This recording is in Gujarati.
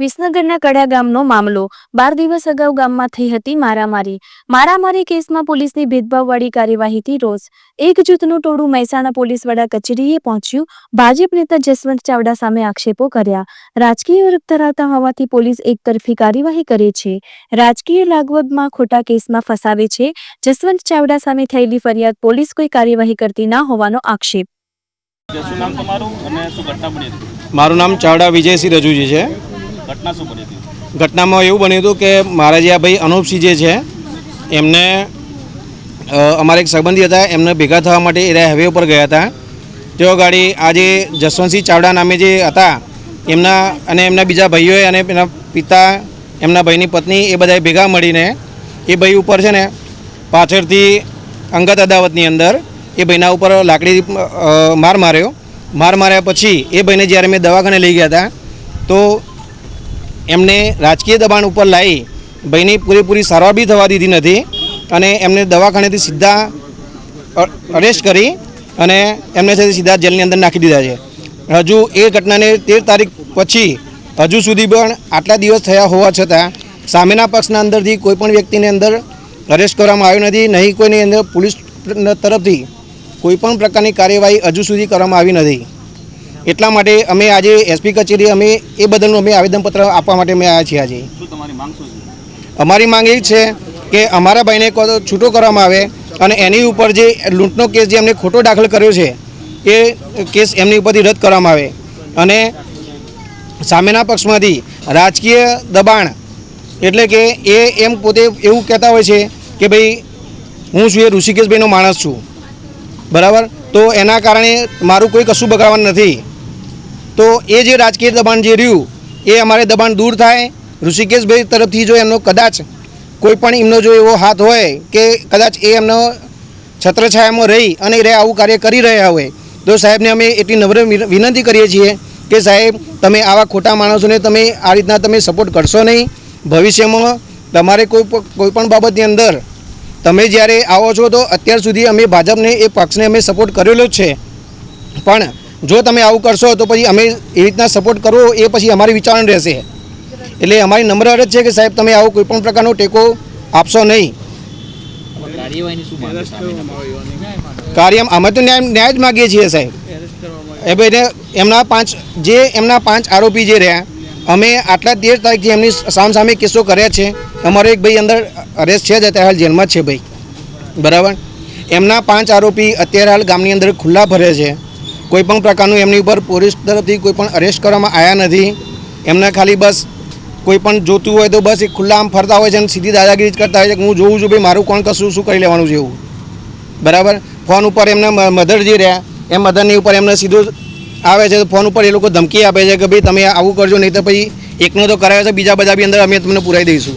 વિસનગરના કડા ગામનો મામલો. બાર દિવસ અગાઉ ગામમાં થઈ હતી મારામારી. મારામારી કેસમાં પોલીસની ભેદભાવવાળી કાર્યવાહીથી રોષ. એક જૂથનું ટોળું મહેસાણા પોલીસ વડા કચેરીએ પહોંચ્યું. ભાજપ નેતા જસવંત ચાવડા સામે આક્ષેપો કર્યા. રાજકીય ઓળખ ધરાવતા હોવાથી પોલીસ એકતરફી કાર્યવાહી કરે છે. રાજકીય લાગવદમાં ખોટા કેસમાં ફસાવે છે. જસવંત ચાવડા સામે થયેલી ફરિયાદ પોલીસ કોઈ કાર્યવાહી કરતી ના હોવાનો આક્ષેપ. જે શું નામ તમારું અને શું ઘટના બની હતી? મારું નામ ચાવડા વિજયસિંહ રજુજી છે. ઘટના શું ઘટનામાં એવું બન્યું હતું કે મારા જે આ ભાઈ અનુપસિંહ જે છે, એમને અમારા એક સંબંધી હતા, એમને ભેગા થવા માટે એ હાઈવે ઉપર ગયા હતા. તેઓ ગાડી આજે જસવંતસિંહ ચાવડા નામે જે હતા, એમના અને એમના બીજા ભાઈઓએ અને એના પિતા, એમના ભાઈની પત્ની એ બધાએ ભેગા મળીને એ ભાઈ ઉપર છે ને, પાછળથી અંગત અદાવતની અંદર એ ભાઈના ઉપર લાકડી માર માર્યો. માર માર્યા પછી એ ભાઈને જ્યારે મેં દવાખાને લઈ ગયા હતા, તો એમને રાજકીય દબાણ ઉપર લાવી ભાઈની પૂરેપૂરી સારવાર બી થવા દીધી નથી અને એમને દવાખાનેથી સીધા અરેસ્ટ કરી અને એમને સાથે સીધા જેલની અંદર નાખી દીધા છે. હજુ એ ઘટનાને તેર તારીખ પછી હજુ સુધી પણ આટલા દિવસ થયા હોવા છતાં સામેના પક્ષના અંદરથી કોઈ પણ વ્યક્તિને અંદર અરેસ્ટ કરવામાં આવ્યો નથી, નહીં કોઈની અંદર પોલીસ તરફથી કોઈ પણ પ્રકારની કાર્યવાહી હજુ સુધી કરવામાં આવી નથી. એટલા માટે અમે આજે એસપી કચેરી અમે એ બદલનું અમે આવેદનપત્ર આપવા માટે અમે આવ્યા છીએ આજે. અમારી માંગ એ છે કે અમારા ભાઈને છૂટો કરવામાં આવે અને એની ઉપર જે લૂંટનો કેસ જે એમને ખોટો દાખલ કર્યો છે એ કેસ એમની ઉપરથી રદ કરવામાં આવે. અને સામેના પક્ષમાંથી રાજકીય દબાણ એટલે કે એ એમ પોતે એવું કહેતા હોય છે કે ભાઈ હું છું એ ઋષિકેશભાઈનો માણસ છું. બરાબર? તો એના કારણે મારું કોઈ કશું બગાડવાનું નથી. તો એ જે રાજકીય દબાણ જે રહ્યું, એ અમારે દબાણ દૂર થાય. ઋષિકેશભાઈ તરફથી જો એમનો કદાચ કોઈ પણ એમનો જો એવો હાથ હોય કે કદાચ એ એમનો છત્રછાયામાં રહી અને એ આવું કાર્ય કરી રહ્યા હોય, તો સાહેબને અમે એટલી નમ્ર વિનંતી કરીએ છીએ કે સાહેબ, તમે આવા ખોટા માણસોને તમે આ રીતના તમે સપોર્ટ કરશો નહીં. ભવિષ્યમાં તમારે કોઈ કોઈ પણ બાબતની અંદર તમે જ્યારે આવો છો, તો અત્યાર સુધી અમે ભાજપને એ પક્ષને અમે સપોર્ટ કરેલો જ છે. પણ જો તમે આવું કરશો તો પછી અમે એ રીતના સપોર્ટ કરવો એ પછી અમારી વિચારણા રહેશે. એટલે અમારી નમ્ર અરજ છે કે સાહેબ તમે આવો, કોઈ પણ પ્રકારનો ટેકો આપશો નહીં. કાર્ય અમે તો ન્યાય ન્યાય જ માગીએ છીએ સાહેબ. એ ભાઈને એમના પાંચ, જે એમના પાંચ આરોપી જે રહ્યા, અમે આટલા તેર તારીખથી એમની સામ સામે કેસો કર્યા છે. અમારો એક ભાઈ અંદર અરેસ્ટ છે જ અત્યારે હાલ જેલમાં છે ભાઈ. બરાબર? એમના પાંચ આરોપી અત્યારે હાલ ગામની અંદર ખુલ્લા ફરે છે. કોઈ પણ પ્રકારનું એમની ઉપર પોલીસ તરફથી કોઈ પણ અરેસ્ટ કરવામાં આવ્યા નથી. એમને ખાલી બસ કોઈ પણ જોતું હોય તો બસ એ ખુલ્લા આમ ફરતા હોય છે અને સીધી દાદાગીરી જ કરતા હોય છે હું જોઉં છું ભાઈ, મારું કોણ કશું, શું કરી લેવાનું છે એવું. બરાબર? ફોન ઉપર એમના મધર જે રહ્યા એ મધરની ઉપર એમને સીધું આવે છે તો ફોન ઉપર એ લોકો ધમકી આપે છે કે ભાઈ તમે આવું કરજો, નહીં તો પછી એકનો તો કરાવે છે, બીજા બધા બી અંદર અમે તમને પુરાઈ દઈશું.